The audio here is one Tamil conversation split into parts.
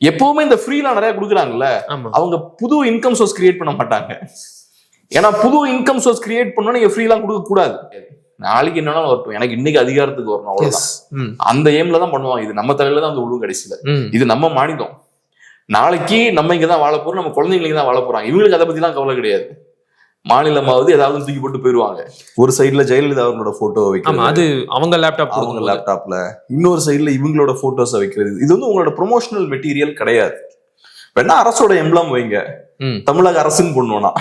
எப்பவுமே இந்த ஃப்ரீலாம் நிறைய கொடுக்குறாங்கல்ல அவங்க புது இன்கம் சோர்ஸ் கிரியேட் பண்ண மாட்டாங்க. ஏன்னா புது இன்கம் சோர்ஸ் கிரியேட் பண்ணா நீங்க ஃப்ரீலாம் கொடுக்க கூடாது. நாளைக்கு என்னன்னா வரட்டும். எனக்கு இன்னைக்கு அதிகாரத்துக்கு வரணும் அவ்வளவுதான். அந்த எய்ம்ல தான் பண்ணுவாங்க. இது நம்ம தலையில தான் அந்த உழுவு கடைசியில. இது நம்ம மாநிலம். நாளைக்கு நம்ம இங்க தான் வாழ போறோம் நம்ம குழந்தைங்க தான் வாழ போறாங்க. இவங்களுக்கு அதை பத்திலாம் கவலை கிடையாது. மாநிலமாவது ஏதாவது தூக்கி போட்டு போயிருவாங்க. ஒரு சைடுல ஜெயலலிதா அவங்களோட போட்டோ ஆமா வைக்கிறது அது அவங்க லேப்டாப் அவங்க லேப்டாப்ல இன்னொரு சைடுல இவங்களோட போட்டோஸை வைக்கிறது. இது வந்து உங்களோட ப்ரொமோஷனல் மெட்டீரியல் கிடையாது. வேணா அரசோட எம்பளம் வைங்க. ம். தமிழக அரசுன்னு பண்ணுவோம்னா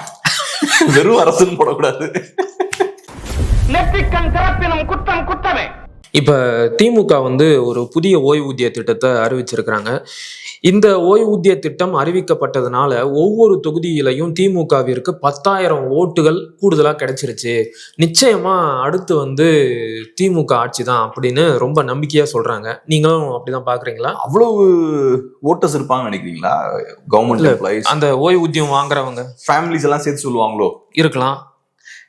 வெறும் அரசுன்னு போடக்கூடாது. குற்றம் குற்றமே இப்ப திமுக வந்து ஒரு புதிய ஓய்வூதிய திட்டத்தை அறிவிச்சிருக்கிறாங்க. இந்த ஓய்வூதிய திட்டம் அறிவிக்கப்பட்டதுனால ஒவ்வொரு தொகுதியிலையும் திமுகவிற்கு பத்தாயிரம் ஓட்டுகள் கூடுதலா கிடைச்சிருச்சு. நிச்சயமா அடுத்து வந்து திமுக ஆட்சி தான் அப்படின்னு ரொம்ப நம்பிக்கையா சொல்றாங்க. நீங்களும் அப்படிதான் பாக்குறீங்களா? அவ்வளவு ஓட்டர்ஸ் இருப்பாங்கன்னு நினைக்கிறீங்களா? கவர்மெண்ட் அந்த ஓய்வூதியம் வாங்குறவங்க. ஃபேமிலிஸ் எல்லாம் சேர்த்து சொல்லுவாங்களோ? இருக்கலாம்.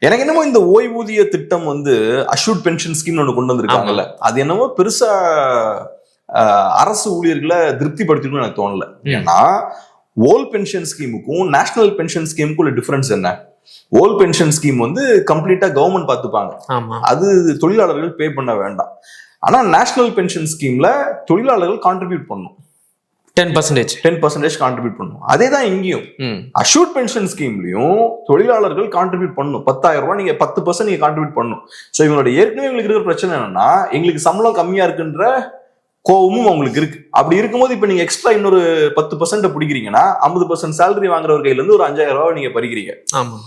எனக்கு என்னமோ இந்த ஓய்வூதிய திட்டம் வந்து அஷூட் பென்ஷன் ஸ்கீம் ஒன்று கொண்டு வந்திருக்காங்கல்ல. அது என்னமோ பெருசா அரசு ஊழியர்களை திருப்திப்படுத்திக்கணும்னு எனக்கு தோணல. ஏன்னா ஓல் பென்ஷன் ஸ்கீமுக்கும் நேஷனல் பென்ஷன் ஸ்கீமுக்கும் உள்ள டிஃபரன்ஸ் என்ன? ஓல் பென்ஷன் ஸ்கீம் வந்து கம்ப்ளீட்டா கவர்மெண்ட் பார்த்துப்பாங்க. அது தொழிலாளர்கள் பே பண்ண வேண்டாம். ஆனா நேஷனல் பென்ஷன் ஸ்கீம்ல தொழிலாளர்கள் கான்ட்ரிபியூட் பண்ணும். Ten percentage ten percentage contribute பண்ணும். அதே தான் இங்கேயும். ம். அஷூட் பென்ஷன் ஸ்கீம்லயும் தொழிலாளர்கள் கான்ட்ரிபியூட் பண்ணும். பத்தாயிரம் ரூபாய் நீங்க பத்து பர்சன்ட் நீங்க கான்ட்ரிபியூட் பண்ணும். ஸோ இவங்களோட ஏற்கனவே எங்களுக்கு இருக்கிற பிரச்சனை என்னன்னா எங்களுக்கு சம்பளம் கம்மியா இருக்குன்ற கோவமும் அவங்களுக்கு இருக்கு. அப்படி இருக்கும்போது இப்ப நீங்க எக்ஸ்ட்ரா இன்னொரு பத்து பர்சன்ட் பிடிக்கிறீங்கன்னா ஐம்பது பர்சன்ட் சேலரி வாங்குறவர் கையில இருந்து ஒரு அஞ்சாயிரம் ரூபாய் நீங்க பறிக்கிறீங்க. ஆமா.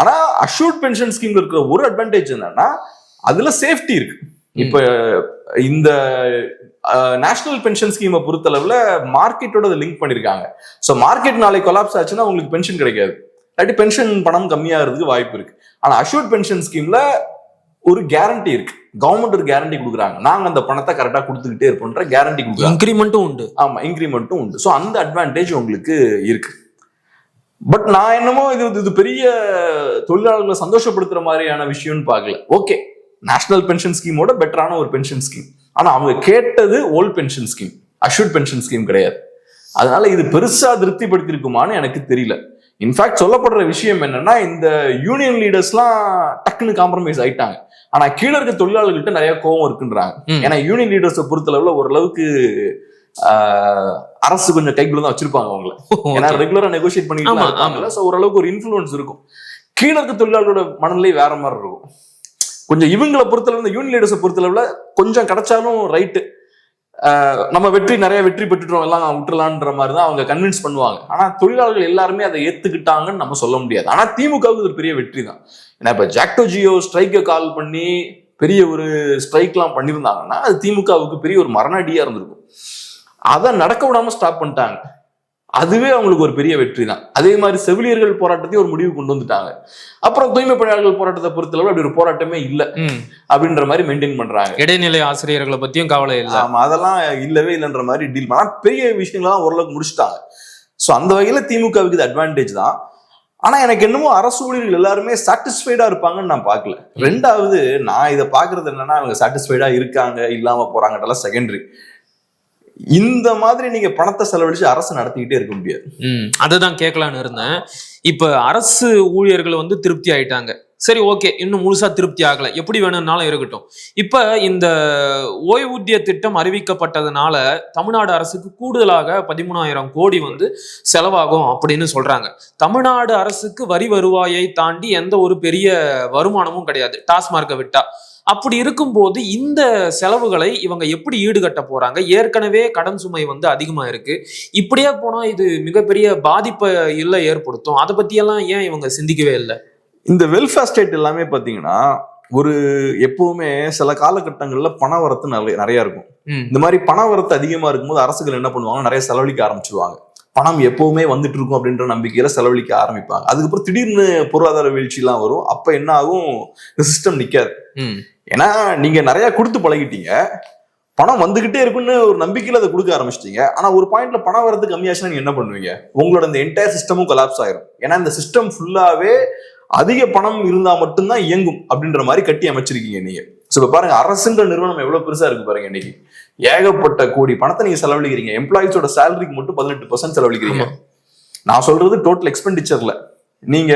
ஆனா அஷூட் பென்ஷன் ஸ்கீம்ல இருக்கிற ஒரு அட்வான்டேஜ் என்னன்னா அதுல சேஃப்டி இருக்கு. இப்ப இந்த நேஷனல் பென்ஷன் ஸ்கீமை பொறுத்தளவுல மார்க்கெட்டோட லிங்க் பண்ணிருக்காங்க. ஸோ மார்க்கெட் நாளை கொலாப்ஸ் ஆச்சுன்னா உங்களுக்கு பென்ஷன் கிடைக்காது. இல்லாட்டி பென்ஷன் பணம் கம்மியாகிறதுக்கு வாய்ப்பு இருக்கு. ஆனா அஷூட் பென்ஷன் ஸ்கீம்ல ஒரு கேரண்டி இருக்கு. கவர்மெண்ட் ஒரு கேரண்டி கொடுக்குறாங்க. நாங்க அந்த பணத்தை கரெக்டா கொடுத்துக்கிட்டே இருப்போன்ற கேரண்டி கொடுக்குறாங்க. இன்க்ரிமெண்ட்டும் உண்டு. ஆமா இன்க்ரிமெண்ட்டும் உண்டு. ஸோ அந்த அட்வான்டேஜ் உங்களுக்கு இருக்கு. பட் நான் என்னமோ இது இது பெரிய தொழிலாளர்களை சந்தோஷப்படுத்துற மாதிரியான விஷயம்னு பார்க்கல. ஓகே நேஷனல் பென்ஷன் ஸ்கீமோட பெட்டரான ஒரு பென்ஷன் ஸ்கீம் ஆனா அவங்க கேட்டது old pension scheme assured pension scheme கிடையாது. அதனால இது பெருசா திருப்திப்படுத்திருக்குமான்னு எனக்கு தெரியல. இன்ஃபேக்ட் சொல்லப்படுற விஷயம் என்னன்னா இந்த யூனியன் லீடர்ஸ்லாம் டக்குன்னு காம்ப்ரமைஸ் ஆயிட்டாங்க. ஆனா கீழே இருக்க தொழிலாளர்கள்ட்ட நிறைய கோவம் இருக்குன்றாங்க. ஏன்னா யூனியன் லீடர்ஸை பொறுத்தளவுல ஓரளவுக்கு ஆஹ், அரசு கொஞ்சம் கைக்குள்ள தான் வச்சிருப்பாங்க அவங்கள. ஏன்னா ரெகுலரா நெகோசியேட் இருப்பாங்கல்ல சோ ஓரளவுக்கு ஒரு இன்ஃபுளுன்ஸ் இருக்கும். கீழே இருக்க தொழிலாளர்களோட மனநிலை வேற மாதிரி இருக்கும். கொஞ்சம் இவங்களை பொறுத்தளவு யூனியன் லீடர்ஸை பொறுத்தளவுல கொஞ்சம் கிடைச்சாலும் ரைட்டு நம்ம வெற்றி நிறைய வெற்றி பெற்றுட்டோம் எல்லாம் விட்டுலான்ற மாதிரி தான் அவங்க கன்வின்ஸ் பண்ணுவாங்க. ஆனா தொழிலாளர்கள் எல்லாருமே அதை ஏத்துக்கிட்டாங்கன்னு நம்ம சொல்ல முடியாது. ஆனா திமுகவுக்கு ஒரு பெரிய வெற்றி தான். ஏன்னா இப்ப ஜாக்டோஜியோ ஸ்ட்ரைக்கை கால் பண்ணி பெரிய ஒரு ஸ்ட்ரைக்லாம் பண்ணியிருந்தாங்கன்னா அது திமுகவுக்கு பெரிய ஒரு மரணடியா இருந்திருக்கும். அதை நடக்க விடாம ஸ்டாப் பண்ணிட்டாங்க. அதுவே அவங்களுக்கு ஒரு பெரிய வெற்றி தான். அதே மாதிரி செவிலியர்கள் போராட்டத்தையும் ஒரு முடிவு கொண்டு வந்துட்டாங்க. அப்புறம் தூய்மை பணியாளர்கள் போராட்டத்தை பொறுத்தளவு அப்படி ஒரு போராட்டமே இல்லை. அப்படின்ற மாதிரி மெயின்டைன் பண்றாங்க. இடைநிலை ஆசிரியர்களை பத்தியும் கவலை இல்லை. ஆமா அதெல்லாம் இல்லவே இல்லைன்ற மாதிரி டீல் பண்ணா பெரிய விஷயங்கள்லாம் ஓரளவுக்கு முடிச்சிட்டாங்க. ஸோ அந்த வகையில திமுகவுக்கு இது அட்வான்டேஜ் தான். ஆனா எனக்கு என்னமோ அரசு ஊழியர்கள் எல்லாருமே சாட்டிஸ்ஃபைடா இருப்பாங்கன்னு நான் பார்க்கல. ரெண்டாவது நான் இதை பாக்குறது என்னன்னா அவங்க சாட்டிஸ்ஃபைடா இருக்காங்க இல்லாம போறாங்கன்றலாம் செகண்டரி இந்த மாதிரி நீங்க பணத்தை செலவழிச்சு அரசு நடத்திக்கிட்டே இருக்க முடியாது. ம் அதுதான் கேட்கலான்னு இருந்தேன். இப்ப அரசு ஊழியர்கள் வந்து திருப்தி ஆயிட்டாங்க. சரி ஓகே இன்னும் முழுசா திருப்தி ஆகல. எப்படி வேணும்னாலும் இருக்கட்டும். இப்ப இந்த ஓய்வூதிய திட்டம் அறிவிக்கப்பட்டதுனால தமிழ்நாடு அரசுக்கு கூடுதலாக பதிமூணாயிரம் கோடி வந்து செலவாகும் அப்படின்னு சொல்றாங்க. தமிழ்நாடு அரசுக்கு வரி வருவாயை தாண்டி எந்த ஒரு பெரிய வருமானமும் கிடையாது. டாஸ்மார்க்கை விட்டா. அப்படி இருக்கும்போது இந்த செலவுகளை இவங்க எப்படி ஈடுகட்ட போறாங்க? ஏற்கனவே கடன் சுமை வந்து அதிகமா இருக்கு. இப்படியே போனா இது மிகப்பெரிய பாதிப்பை இல்ல ஏற்படுத்தும். அதை பத்தியெல்லாம் ஏன் இவங்க சிந்திக்கவே இல்லை? இந்த வெல்ஃபேர் ஸ்டேட் எல்லாமே பாத்தீங்கன்னா ஒரு எப்பவுமே சில காலகட்டங்கள்ல பண வரத்து நிறைய நிறைய இருக்கும். இந்த மாதிரி பண வரத்து அதிகமா இருக்கும்போது அரசுகள் என்ன பண்ணுவாங்க? நிறைய செலவழிக்க ஆரம்பிச்சிருவாங்க. பணம் எப்பவுமே வந்துட்டு இருக்கும் அப்படின்ற நம்பிக்கையில செலவழிக்க ஆரம்பிப்பாங்க. அதுக்கப்புறம் திடீர்னு பொருளாதார வீழ்ச்சிலாம் வரும். அப்ப என்ன ஆகும்? சிஸ்டம் நிக்காது. ஏன்னா நீங்க நிறைய கொடுத்து பழகிட்டீங்க. பணம் வந்துகிட்டே இருக்குன்னு ஒரு நம்பிக்கையில அதை கொடுக்க ஆரம்பிச்சிட்டீங்க. ஆனா ஒரு பாயிண்ட்ல பணம் வரது கம்மியாச்சுன்னா நீங்க என்ன பண்ணுவீங்க? உங்களோட இந்த என்டையர் சிஸ்டமும் கொலாப்ஸ் ஆயிரும். ஏன்னா இந்த சிஸ்டம் ஃபுல்லாவே அதிக பணம் இருந்தா மட்டும்தான் இயங்கும் அப்படின்ற மாதிரி கட்டி அமைச்சிருக்கீங்க நீங்க. ஸோ இப்போ பாருங்க அரசுன்ற நிறுவனம் எவ்வளவு பெருசா இருக்கு பாருங்க இன்னைக்கு. ஏகப்பட்ட கோடி பணத்தை நீங்க செலவழிக்கிறீங்க. எம்ப்ளாயிஸோட சேலரிக்கு மட்டும் பதினெட்டு பர்சன்ட் செலவழிக்கிறீங்க. நான் சொல்றது டோட்டல் எக்ஸ்பெண்டிச்சர்ல நீங்க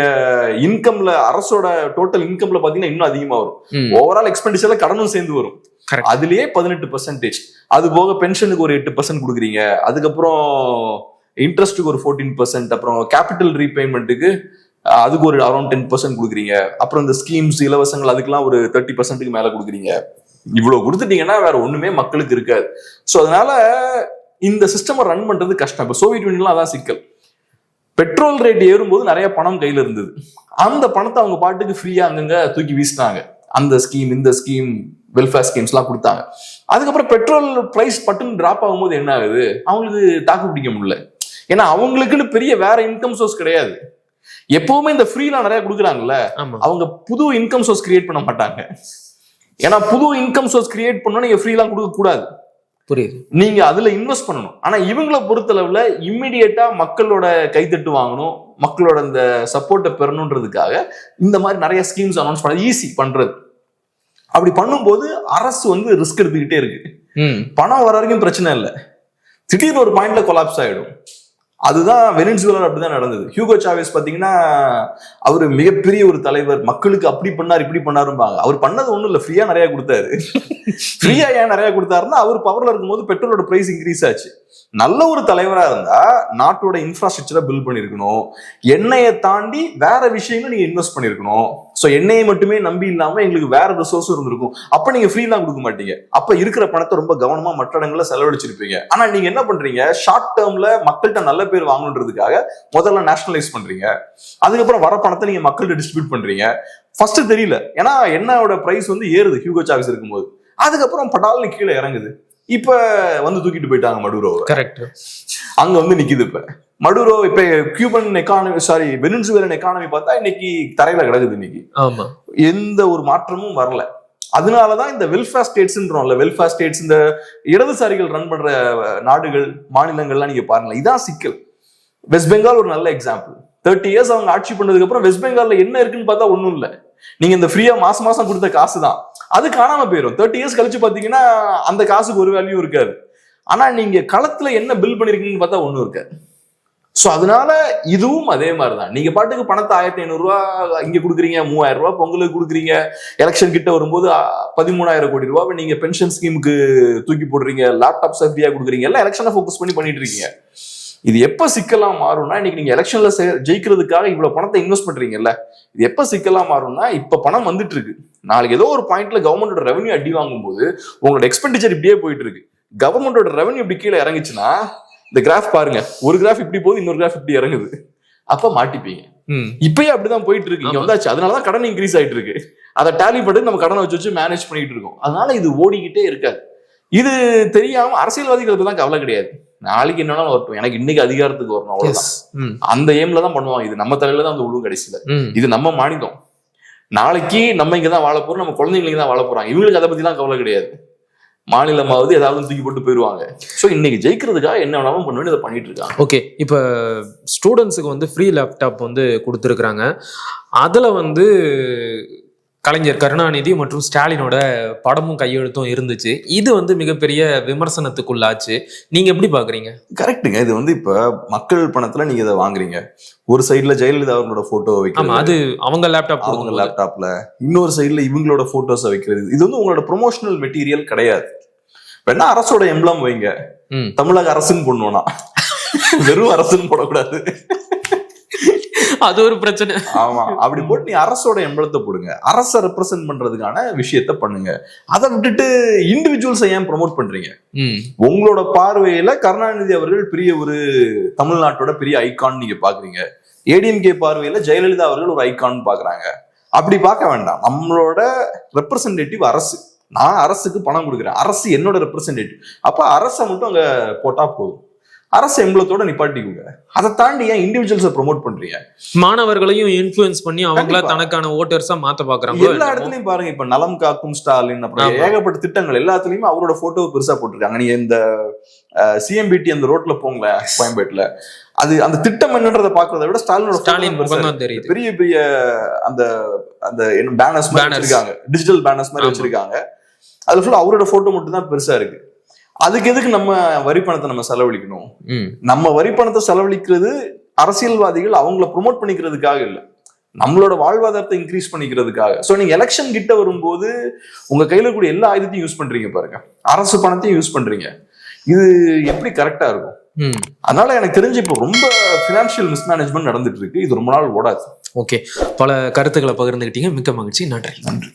இன்கம்ல அரசோட டோட்டல் இன்கம்ல பாத்தீங்கன்னா இன்னும் அதிகமா வரும். ஓவரால் எக்ஸ்பெண்டிச்சர்ல கடனும் சேர்ந்து வரும். அதுலயே பதினெட்டு பர்சன்டேஜ் அது போக பென்ஷனுக்கு ஒரு எட்டு பர்சன்ட் கொடுக்குறீங்க. அதுக்கப்புறம் இன்ட்ரெஸ்ட்டுக்கு ஒரு ஃபோர்டீன் பர்சன்ட் அப்புறம் கேபிட்டல் ரீபேமெண்ட்டுக்கு அதுக்கு ஒரு அரௌண்ட் டென் பர்சன்ட் கொடுக்குறீங்க. அப்புறம் இந்த ஸ்கீம்ஸ் இலவசங்கள் அதுக்கெல்லாம் ஒரு தேர்ட்டி பர்சன்ட்டுக்கு மேல கொடுக்குறீங்க. இவ்வளவு கொடுத்துட்டீங்கன்னா வேற ஒண்ணுமே மக்களுக்கு இருக்காது. ஸோ அதனால இந்த சிஸ்டமை ரன் பண்றது கஷ்டம். இப்போ சோவியத் யூனியன்லாம் அதான் சிக்கல். பெட்ரோல் ரேட் ஏறும்போது நிறைய பணம் கையில இருந்தது. அந்த பணத்தை அவங்க பாட்டுக்கு ஃப்ரீயா அங்கங்க தூக்கி வீசினாங்க. அந்த ஸ்கீம் இந்த ஸ்கீம் வெல்ஃபேர் ஸ்கீம்ஸ்லாம் கொடுத்தாங்க. அதுக்கப்புறம் பெட்ரோல் பிரைஸ் பட்டுன்னு டிராப் ஆகும்போது என்ன ஆகுது? அவங்களுக்கு தாக்கு பிடிக்க முடியல. ஏன்னா அவங்களுக்குன்னு பெரிய வேற இன்கம் சோர்ஸ் கிடையாது. எப்பவுமே இந்த ஃப்ரீலாம் நிறைய கொடுக்குறாங்கல்ல அவங்க புது இன்கம் சோர்ஸ் கிரியேட் பண்ண மாட்டாங்க. ஏன்னா புது இன்கம் சோர்ஸ் கிரியேட் பண்ணா நீங்க ஃப்ரீலாம் கொடுக்க கூடாது புரியுது. நீங்க அதுல இன்வெஸ்ட் பண்ணணும். ஆனா இவங்கள பொறுத்தளவுல இம்மிடியேட்டா மக்களோட கைத்தட்டு வாங்கணும் மக்களோட இந்த சப்போர்ட்டை பெறணுன்றதுக்காக இந்த மாதிரி நிறைய ஸ்கீம்ஸ் அனௌன்ஸ் பண்ண ஈஸி பண்றது. அப்படி பண்ணும்போது அரசு வந்து ரிஸ்க் எடுத்துக்கிட்டே இருக்கு. ம். பணம் வர வரைக்கும் பிரச்சனை இல்லை. திடீர்னு ஒரு பாயிண்ட்ல கொலாப்ஸ் ஆயிடும். அதுதான் வெனின்சுவலர் அப்படிதான் நடந்தது. ஹியூகோ சாவேஸ் பார்த்தீங்கன்னா அவர் மிகப்பெரிய ஒரு தலைவர். மக்களுக்கு அப்படி பண்ணார் இப்படி பண்ணாரும்பாங்க. அவர் பண்ணது ஒன்றும் இல்லை ஃப்ரீயாக நிறையா கொடுத்தாரு. ஃப்ரீயாக ஏன் நிறையா கொடுத்தாருன்னா அவர் பவர்ல இருக்கும்போது பெட்ரோலோட ப்ரைஸ் இன்க்ரீஸ் ஆச்சு. நல்ல ஒரு தலைவராக இருந்தா நாட்டோட இன்ஃப்ராஸ்ட்ரக்சரை பில்ட் பண்ணியிருக்கணும் எண்ணெயை தாண்டி வேற விஷயங்களும் நீங்கள் இன்வெஸ்ட் பண்ணிருக்கணும். சோ எண்ணெயை மட்டுமே நம்பி இல்லாம எங்களுக்கு வேற ரிசோர்ஸும் இருந்திருக்கும். அப்ப நீங்க ஃப்ரீலாம் கொடுக்க மாட்டீங்க. அப்ப இருக்கிற பணத்தை ரொம்ப கவனமா மற்ற இடங்கள்ல செலவழிச்சிருப்பீங்க. ஆனா நீங்க என்ன பண்றீங்க? ஷார்ட் டேர்ம்ல மக்கள்கிட்ட நல்ல பேர் வாங்கணுன்றதுக்காக முதல்ல நேஷனலைஸ் பண்றீங்க. அதுக்கப்புறம் வர பணத்தை நீங்க மக்கள்கிட்ட டிஸ்ட்ரிபியூட் பண்றீங்க. ஃபர்ஸ்ட் தெரியல. ஏன்னா எண்ணெயோட பிரைஸ் வந்து ஏறுது. ஹியூகோ சாவிஸ் இருக்கும்போது. அதுக்கப்புறம் படால்னு கீழே இறங்குது. இப்ப வந்து தூக்கிட்டு போயிட்டாங்க மடுரோவை கரெக்ட் அங்க வந்து நிக்குது இப்ப. மடுரோ இப்ப Cuban economy sorry Venezuelan economy பார்த்தா இன்னைக்கு தரையில கிடக்குது இன்னைக்கு. ஆமா. எந்த ஒரு மாற்றமும் வரல. அதனாலதான் இந்த வெல்ஃபேர் ஸ்டேட்ஸ்ன்றோம்ல வெல்ஃபேர் ஸ்டேட்ஸ் இந்த இடதுசாரிகள் ரன் பண்ற நாடுகள் மாநிலங்கள்லாம் நீங்க பாருங்க இதான் சிக்கல். வெஸ்ட் பெங்கால் ஒரு நல்ல எக்ஸாம்பிள் தேர்ட்டி இயர்ஸ் அவங்க ஆட்சி பண்ணதுக்கு அப்புறம் வெஸ்ட் பெங்கால்ல என்ன இருக்குன்னு பார்த்தா ஒண்ணும் இல்ல. நீங்க இந்த ஃப்ரீயா மாசம் மாசம் கொடுத்த காசு தான் அது காணாம போயிடும் தேர்ட்டி இயர்ஸ் கழிச்சு பாத்தீங்கன்னா அந்த காசுக்கு ஒரு வேல்யூ இருக்காது. ஆனா நீங்க களத்துல என்ன பில் பண்ணிருக்கீங்கன்னு பார்த்தா ஒண்ணும் இருக்காது. சோ அதனால இதுவும் அதே மாதிரி தான் நீங்க பாட்டுக்கு பணத்தை ஆயிரத்தி ஐநூறு ரூபா இங்க கொடுக்குறீங்க மூவாயிரம் ரூபாய் பொங்கலுக்கு கொடுக்குறீங்க எலெக்ஷன் கிட்ட வரும்போது பதிமூணாயிரம் கோடி ரூபாய் நீங்க பென்ஷன் ஸ்கீமுக்கு தூக்கி போடுறீங்க லேப்டாப் சப்டியா கொடுக்குறீங்க எல்லாம் எலெக்ஷனை ஃபோக்கஸ் பண்ணி பண்ணிட்டு இருக்கீங்க. இது எப்ப சிக்கலாம் மாறும்னா இன்னைக்கு நீங்க எலெக்ஷன்ல ஜெயிக்கிறதுக்காக இவ்வளவு பணத்தை இன்வெஸ்ட் பண்றீங்கல்ல இது எப்ப சிக்கலா மாறும்னா இப்ப பணம் வந்துட்டு இருக்கு நாளைக்கு ஏதோ ஒரு பாயிண்ட்ல கவர்மெண்டோட ரெவன்யூ அடி வாங்கும்போது உங்களோட எக்ஸ்பெண்டிச்சர் இப்படியே போயிட்டு இருக்கு கவர்மெண்டோட ரெவன்யூ இப்படி கீழே இறங்குச்சுன்னா இந்த கிராஃப் பாருங்க. ஒரு கிராஃப் இப்படி போகுது இன்னொரு கிராஃப் இப்படி இறங்குது. அப்ப மாட்டிப்பீங்க. இப்பயே அப்படிதான் போயிட்டு இருக்கு இங்க. வந்தாச்சு. அதனாலதான் கடன் இன்க்ரீஸ் ஆயிட்டு இருக்கு அதை டேலி பண்ணி நம்ம கடனை வச்சு வச்சு மேனேஜ் பண்ணிட்டு இருக்கோம். அதனால இது ஓடிக்கிட்டே இருக்காது. இது தெரியாம அரசியல்வாதிகளுக்கு தான் கவலை கிடையாது. நாளைக்கு என்னன்னாலும் வரட்டும். எனக்கு இன்னைக்கு அதிகாரத்துக்கு வரணும் அவ்வளவுதான். அந்த எய்ம்ல தான் பண்ணுவாங்க. இது நம்ம தலையில தான் அந்த உழுவும் கடைசியில. இது நம்ம மாநிலம். நாளைக்கு நம்ம இங்க தான் வாழ போறோம். நம்ம குழந்தைங்களுக்கு தான் வாழ போறாங்க. இவங்களுக்கு அதை பத்தி கவலை கிடையாது. மாநிலமாவது ஏதாவது தூக்கி போட்டு போயிருவாங்க ஸோ இன்னைக்கு ஜெயிக்கிறதுக்காக என்ன வேணாலும் பண்ண இதை பண்ணிட்டு இருக்காங்க. ஓகே இப்போ ஸ்டூடெண்ட்ஸுக்கு வந்து ஃப்ரீ லேப்டாப் வந்து கொடுத்துருக்குறாங்க. அதில் வந்து கலைஞர் கருணாநிதி மற்றும் ஸ்டாலினோட படமும் கையெழுத்தும் இருந்துச்சு. இது வந்து மிகப்பெரிய விமர்சனத்துக்குள்ளாச்சு. நீங்க எப்படி பாக்குறீங்க? கரெக்ட்டுங்க. இது வந்து இப்ப மக்கள் பணத்துல நீங்க இதை வாங்குறீங்க. ஒரு சைடுல ஜெயலலிதா அவங்களோட போட்டோ வைக்கிறது. அது அவங்க லேப்டாப் அவங்க லேப்டாப்ல இன்னொரு சைடுல இவங்களோட போட்டோஸ் வைக்கிறது. இது வந்து உங்களோட ப்ரொமோஷனல் மெட்டீரியல் கிடையாது. வேணா அரசோட எம்பளம் வைங்க. தமிழக அரசுன்னு போடணும்னா. வெறும் அரசுன்னு போடக்கூடாது. அது ஒரு பிரச்சனை. ஆமா. அப்படி போட்டு நீ அரசோட எம்பளத்தை போடுங்க. அரசை ரெப்ரசென்ட் பண்றதுக்கான விஷயத்த பண்ணுங்க. அதை விட்டுட்டு இண்டிவிஜுவல்ஸை ஏன் ப்ரோமோட் பண்றீங்க? உங்களோட பார்வையில கருணாநிதி அவர்கள் பெரிய ஒரு தமிழ்நாட்டோட பெரிய ஐகான் நீங்க பாக்குறீங்க. ஏடிஎம்கே பார்வையில ஜெயலலிதா அவர்கள் ஒரு ஐகான் பாக்குறாங்க. அப்படி பார்க்க வேண்டாம். நம்மளோட ரெப்ரசன்டேட்டிவ் அரசு. நான் அரசுக்கு பணம் கொடுக்குறேன். அரசு என்னோட ரெப்ரசன்டேட்டிவ் அப்ப அரசை மட்டும் அங்க போட்டா போதும். அரசு எம்பளத்தோட நிப்பாட்டிக்குங்க. அதை தாண்டி ஏன் இண்டிவிஜுவல்ஸை ப்ரோமோட் பண்றீங்க? மாணவர்களையும் இன்ஃபுளுன்ஸ் பண்ணி அவங்கள. தனக்கான ஓட்டர்ஸா மாத்த பாக்குறாங்க எல்லா இடத்துலயும் பாருங்க இப்ப நலம் காக்கும் ஸ்டாலின் அப்புறம். ஏகப்பட்ட திட்டங்கள் எல்லாத்துலயும் அவரோட போட்டோ பெருசா போட்டிருக்காங்க. நீங்க இந்த சிஎம்பிடி அந்த ரோட்ல போங்களேன் கோயம்பேட்டுல. அது அந்த திட்டம் என்னன்றதை பாக்குறத விட ஸ்டாலினோட ஸ்டாலின் தெரியுது. பெரிய பெரிய அந்த அந்த பேனர்ஸ் மாதிரி. வச்சிருக்காங்க. டிஜிட்டல் பேனர்ஸ் மாதிரி. வச்சிருக்காங்க. அதுல ஃபுல்லா அவரோட போட்டோ மட்டும் தான் பெருசா இருக்கு. அதுக்கு எதுக்கு நம்ம வரி பணத்தை நம்ம செலவழிக்கணும். நம்ம வரி பணத்தை செலவழிக்கிறது அரசியல்வாதிகள் அவங்கள ப்ரோமோட் பண்ணிக்கிறதுக்காக இல்ல. நம்மளோட வாழ்வாதாரத்தை இன்க்ரீஸ் பண்ணிக்கிறதுக்காக. சோ நீங்க எலெக்ஷன் கிட்ட வரும்போது உங்க கையில கூடிய எல்லா ஆயுதத்தையும் யூஸ் பண்றீங்க பாருங்க. அரசு பணத்தையும் யூஸ் பண்றீங்க. இது எப்படி கரெக்டா இருக்கும்? அதனால எனக்கு தெரிஞ்சு இப்போ ரொம்ப பினான்சியல் மிஸ்மேனேஜ்மெண்ட் நடந்துட்டு இருக்கு. இது ரொம்ப நாள் ஓடாது. ஓகே. பல கருத்துக்களை பகிர்ந்துக்கிட்டீங்க மிக்க மகிழ்ச்சி. நன்றி. நன்றி.